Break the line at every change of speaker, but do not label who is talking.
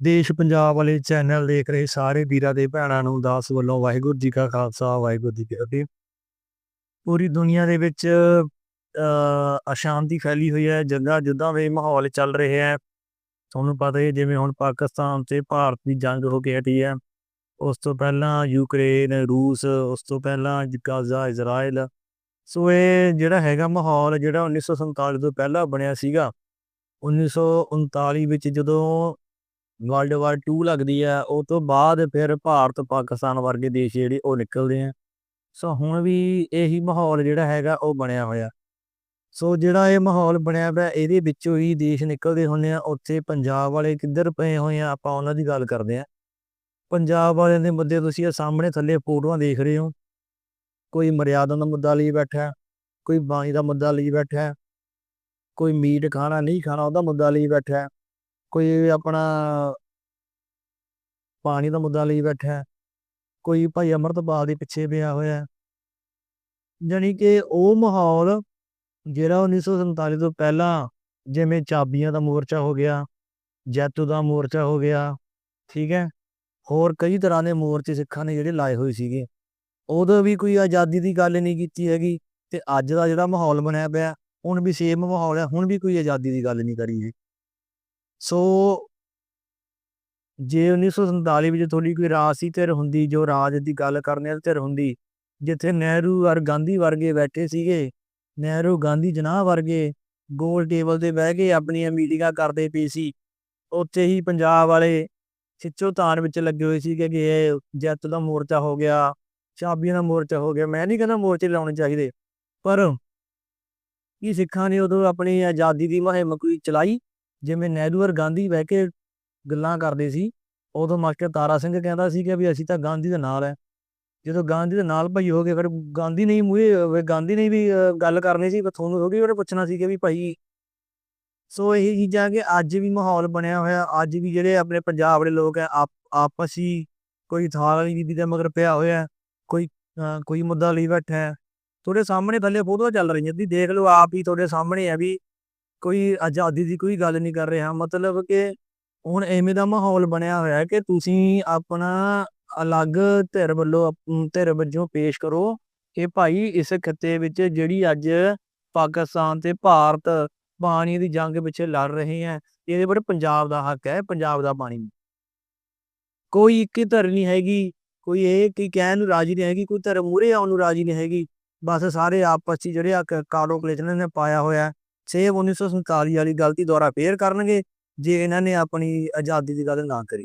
ਦੇਸ਼ ਪੰਜਾਬ ਵਾਲੇ ਚੈਨਲ ਦੇਖ ਰਹੇ ਸਾਰੇ ਵੀਰਾਂ ਦੇ ਭੈਣਾਂ ਨੂੰ ਦਾਸ ਵੱਲੋਂ ਵਾਹਿਗੁਰੂ ਜੀ ਕਾ ਖਾਲਸਾ, ਵਾਹਿਗੁਰੂ ਜੀ ਕੀ ਫਤਿਹ। ਪੂਰੀ ਦੁਨੀਆ ਦੇ ਵਿੱਚ ਅਸ਼ਾਂਤੀ ਫੈਲੀ ਹੋਈ ਹੈ ਜੰਗਾਂ ਜੁੱਦਾਂ ਦੇ ਮਾਹੌਲ ਚੱਲ ਰਹੇ ਹੈ। ਤੁਹਾਨੂੰ ਪਤਾ ਹੀ ਹੈ, ਜਿਵੇਂ ਹੁਣ ਪਾਕਿਸਤਾਨ ਤੇ ਭਾਰਤ ਦੀ ਜੰਗ ਹੋ ਕੇ ਹਟੀ ਹੈ। ਉਸ ਤੋਂ ਪਹਿਲਾਂ ਯੂਕਰੇਨ, ਰੂਸ, ਉਸ ਤੋਂ ਪਹਿਲਾਂ ਗਾਜ਼ਾ ਇਜ਼ਰਾਈਲ ਸੋ ਇਹ ਜਿਹੜਾ ਹੈਗਾ ਮਾਹੌਲ, ਜਿਹੜਾ 1947 ਤੋਂ ਪਹਿਲਾਂ ਬਣਿਆ ਸੀਗਾ 1939 ਵਿੱਚ ਜਦੋਂ ਵਰਲਡ ਵਾਰ 2 ਲੱਗਦੀ ਹੈ ਉਹ ਤੋਂ ਬਾਅਦ ਫਿਰ ਭਾਰਤ, ਪਾਕਿਸਤਾਨ ਵਰਗੇ ਦੇਸ਼ ਜਿਹੜੇ ਉਹ ਨਿਕਲਦੇ ਆ। ਸੋ ਹੁਣ ਵੀ ਇਹੀ ਮਾਹੌਲ ਜਿਹੜਾ ਹੈਗਾ ਉਹ ਬਣਿਆ ਹੋਇਆ। ਸੋ ਜਿਹੜਾ ਇਹ ਮਾਹੌਲ ਬਣਿਆ ਪਿਆ, ਇਹਦੇ ਵਿੱਚੋਂ ਹੀ ਦੇਸ਼ ਨਿਕਲਦੇ ਹੁੰਦੇ ਆ। ਉੱਥੇ ਪੰਜਾਬ ਵਾਲੇ ਕਿੱਧਰ ਪਏ ਹੋਏ ਆ, ਆਪਾਂ ਉਹਨਾਂ ਦੀ ਗੱਲ ਕਰਦੇ ਆ। ਪੰਜਾਬ ਵਾਲਿਆਂ ਦੇ ਮੁੱਦੇ ਤੁਸੀਂ ਇਹ ਸਾਹਮਣੇ ਥੱਲੇ ਫੋਟੋਆਂ ਦੇਖ ਰਹੇ ਹੋ। ਕੋਈ ਮਰਿਆਦਾ ਦਾ ਮੁੱਦਾ ਲਈ ਬੈਠਾ, ਕੋਈ ਬਾਣੀ ਦਾ ਮੁੱਦਾ ਲਈ ਬੈਠਾ, ਕੋਈ ਮੀਟ ਖਾਣਾ ਨਹੀਂ ਖਾਣਾ ਉਹਦਾ ਮੁੱਦਾ ਲਈ ਬੈਠਾ। ਕੋਈ ਆਪਣਾ ਪਾਣੀ ਦਾ ਮੁੱਦਾ ਲਈ ਬੈਠਾ ਕੋਈ ਭਾਈ ਅੰਮ੍ਰਿਤਪਾਲ ਦੇ ਪਿੱਛੇ ਪਿਆ ਹੋਇਆ ਹੈ। ਜਾਣੀ ਕਿ ਉਹ ਮਾਹੌਲ ਜਿਹੜਾ 1947 ਤੋਂ ਪਹਿਲਾਂ ਜਿਵੇਂ ਚਾਬੀਆਂ ਦਾ ਮੋਰਚਾ ਹੋ ਗਿਆ, ਜੈਤੂ ਦਾ ਮੋਰਚਾ ਹੋ ਗਿਆ, ਠੀਕ ਹੈ, ਹੋਰ ਕਈ ਤਰ੍ਹਾਂ ਦੇ ਮੋਰਚੇ ਸਿੱਖਾਂ ਨੇ ਜਿਹੜੇ ਲਾਏ ਹੋਏ ਸੀਗੇ ਉਦੋਂ ਵੀ ਕੋਈ ਆਜ਼ਾਦੀ ਦੀ ਗੱਲ ਨਹੀਂ ਕੀਤੀ ਹੈਗੀ ਤੇ ਅੱਜ ਦਾ ਜਿਹੜਾ ਮਾਹੌਲ ਬਣਿਆ ਪਿਆ, ਹੁਣ ਵੀ ਸੇਮ ਮਾਹੌਲ ਹੈ, ਹੁਣ ਵੀ ਕੋਈ ਆਜ਼ਾਦੀ ਦੀ ਗੱਲ ਨਹੀਂ ਕਰੀ ਹੈ ਸੋ ਜੇ 1947 ਵਿੱਚ ਥੋੜੀ ਕੋਈ ਰਾਜਸੀ ਧਿਰ ਹੁੰਦੀ, ਜੋ ਰਾਜ ਦੀ ਗੱਲ ਕਰਨੇ ਵਾਲੀ ਧਿਰ ਹੁੰਦੀ, ਜਿੱਥੇ ਨਹਿਰੂ ਔਰ ਗਾਂਧੀ ਵਰਗੇ ਬੈਠੇ ਸੀਗੇ, ਨਹਿਰੂ ਗਾਂਧੀ ਜਨਾਹ ਵਰਗੇ ਗੋਲ ਟੇਬਲ ਤੇ ਬਹਿ ਕੇ ਆਪਣੀਆਂ ਮੀਟਿੰਗਾਂ ਕਰਦੇ ਪਏ ਸੀ, ਉੱਥੇ ਹੀ ਪੰਜਾਬ ਵਾਲੇ ਖਿੱਚੋ ਤਾਣ ਵਿੱਚ ਲੱਗੇ ਹੋਏ ਸੀ ਕਿ ਇਹ ਜੱਤ ਦਾ ਮੋਰਚਾ ਹੋ ਗਿਆ ਚਾਬੀਆਂ ਦਾ ਮੋਰਚਾ ਹੋ ਗਿਆ। ਮੈਂ ਨਹੀਂ ਕਹਿੰਦਾ ਮੋਰਚੇ ਲਾਉਣੇ ਚਾਹੀਦੇ, ਪਰ ਕੀ ਸਿੱਖਾਂ ਨੇ ਉਦੋਂ ਆਪਣੀ ਆਜ਼ਾਦੀ ਦੀ ਮੁਹਿੰਮ ਕੋਈ ਚਲਾਈ? ਜਿਵੇਂ ਨਹਿਰੂ ਔਰ ਗਾਂਧੀ ਬਹਿ ਕੇ ਗੱਲਾਂ ਕਰਦੇ ਸੀ, ਉਦੋਂ ਮਾਸਟਰ ਤਾਰਾ ਸਿੰਘ ਕਹਿੰਦਾ ਸੀ ਕਿ ਵੀ ਅਸੀਂ ਤਾਂ ਗਾਂਧੀ ਦੇ ਨਾਲ ਹੈ ਜਦੋਂ ਗਾਂਧੀ ਦੇ ਨਾਲ ਭਾਈ ਹੋ ਗਏ ਫਿਰ ਗਾਂਧੀ ਨਹੀਂ ਮੂਹੇ ਗਾਂਧੀ ਨੇ ਵੀ ਗੱਲ ਕਰਨੀ ਸੀ ਪਰ ਤੁਹਾਨੂੰ ਹੋ ਗਈ ਉਹਨੇ ਪੁੱਛਣਾ ਸੀ ਕਿ ਵੀ ਭਾਈ ਸੋ ਇਹ ਚੀਜ਼ਾਂ ਕਿ ਅੱਜ ਵੀ ਮਾਹੌਲ ਬਣਿਆ ਹੋਇਆ, ਅੱਜ ਵੀ ਜਿਹੜੇ ਆਪਣੇ ਪੰਜਾਬ ਦੇ ਲੋਕ ਹੈ ਆਪ, ਆਪਸੀ ਕੋਈ ਥਾਲ ਵਾਲੀ ਬੀਬੀ ਦੇ ਮਗਰ ਪਿਆ ਹੋਇਆ, ਕੋਈ ਕੋਈ ਮੁੱਦਾ ਲਈ ਬੈਠਾ ਹੈ ਤੁਹਾਡੇ ਸਾਹਮਣੇ ਥੱਲੇ ਫੋਟੋਆਂ ਚੱਲ ਰਹੀਆਂ, ਤੁਸੀਂ ਦੇਖ ਲਓ, ਆਪ ਹੀ ਤੁਹਾਡੇ ਸਾਹਮਣੇ ਹੈ ਵੀ ਕੋਈ ਆਜ਼ਾਦੀ ਦੀ ਕੋਈ ਗੱਲ ਨਹੀਂ ਕਰ ਰਿਹਾ। ਮਤਲਬ ਕਿ ਹੁਣ ਐਵੇਂ ਦਾ ਮਾਹੌਲ ਬਣਿਆ ਹੋਇਆ ਹੈ ਕਿ ਤੁਸੀਂ ਆਪਣਾ ਅਲੱਗ ਧਿਰ ਵੱਲੋਂ ਅਪ- ਧਿਰ ਵਜੋਂ ਪੇਸ਼ ਕਰੋ ਕਿ ਭਾਈ ਇਸ ਖਿੱਤੇ ਵਿੱਚ ਜਿਹੜੀ ਅੱਜ ਪਾਕਿਸਤਾਨ ਤੇ ਭਾਰਤ ਪਾਣੀ ਦੀ ਜੰਗ ਪਿੱਛੇ ਲੜ ਰਹੇ ਹੈ, ਇਹਦੇ ਪਰ ਪੰਜਾਬ ਦਾ ਹੱਕ ਹੈ, ਪੰਜਾਬ ਦਾ ਪਾਣੀ। ਕੋਈ ਇੱਕ ਹੀ ਧਿਰ ਨਹੀਂ ਹੈਗੀ, ਕੋਈ ਇਹ ਕੀ ਕਹਿਣ ਨੂੰ ਰਾਜੀ ਨਹੀਂ ਹੈਗੀ, ਕੋਈ ਧਿਰ ਮੂਰੇ ਆਉਣ ਨੂੰ ਰਾਜੀ ਨਹੀਂ ਹੈਗੀ। ਬਸ ਸਾਰੇ ਆਪਸ 'ਚ ਜਿਹੜੇ ਆ ਕਾਲੋ ਕਲੇਚਨ ਨੇ ਪਾਇਆ ਹੋਇਆ ਸੇਮ 1947 ਵਾਲੀ ਗਲਤੀ ਦੁਆਰਾ ਫੇਰ ਕਰਨਗੇ, ਜੇ ਇਹਨਾਂ ਨੇ ਆਪਣੀ ਆਜ਼ਾਦੀ ਦੀ ਗੱਲ ਨਾ ਕਰੀ।